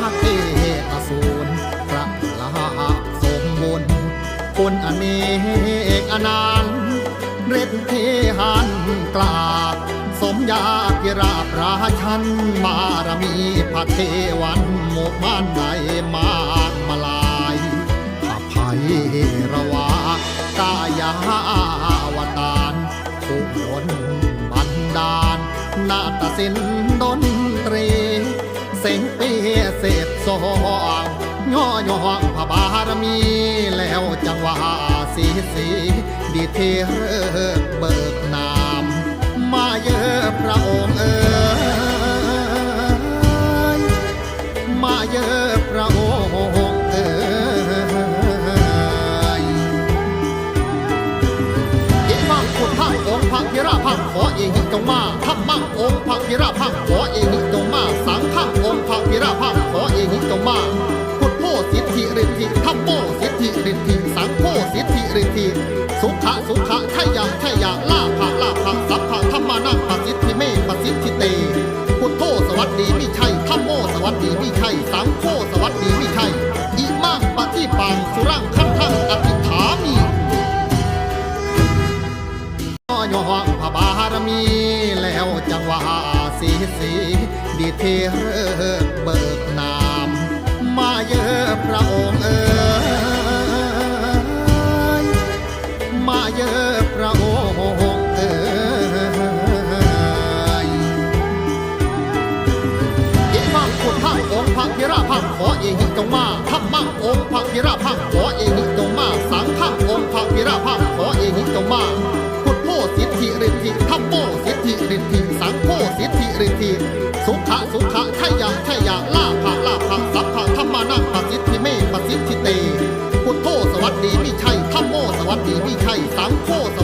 หักเออสูรพระละสมบุญคนอเนกอนันต์เร็ดเทหันกลาสมยากิราพราชันมารมีพระเทวันหมกบ้านในมากมาลายอภัยระวากายาวตารผู้ดนบันดาลนาตสินดน สียงเปียเศษสองย่อย่องพระบารมีแล้วจังหวะสีสีดีเทเริกเบิกนามมาเยอะพระองค์เอ๋ยมาเยอะพระองค์เอ๋ยอิมังคุณพังองค์พระพิราพังขอเอหิจงมาทัมมังองค์พระพิราพังขอเอง สังโฆสิทธิฤทธิสุขะสุขะชัยยะชัยะลาภะลาภะสัพพะธรรมานังปสิทธิเมปสิทธิเต พุทโธสวัสดีมิชัยทัมโมสวัสดีมิชัยสังโฆสวัสดีมิชัยอิมังปฏิปังสุรังคันทังอธิษฐามิย่องพระบารมีแล้วจังหวะสีสีดีเทเริกเบิก สุขะสุขะชัยยะชัยยะลาภะลาภะสัพพะธรรมานังปสิทธิเมปสิทธิเต พุทโธสวัสดีมิชัยทัมโมสวัสดีมิชัยสังโฆส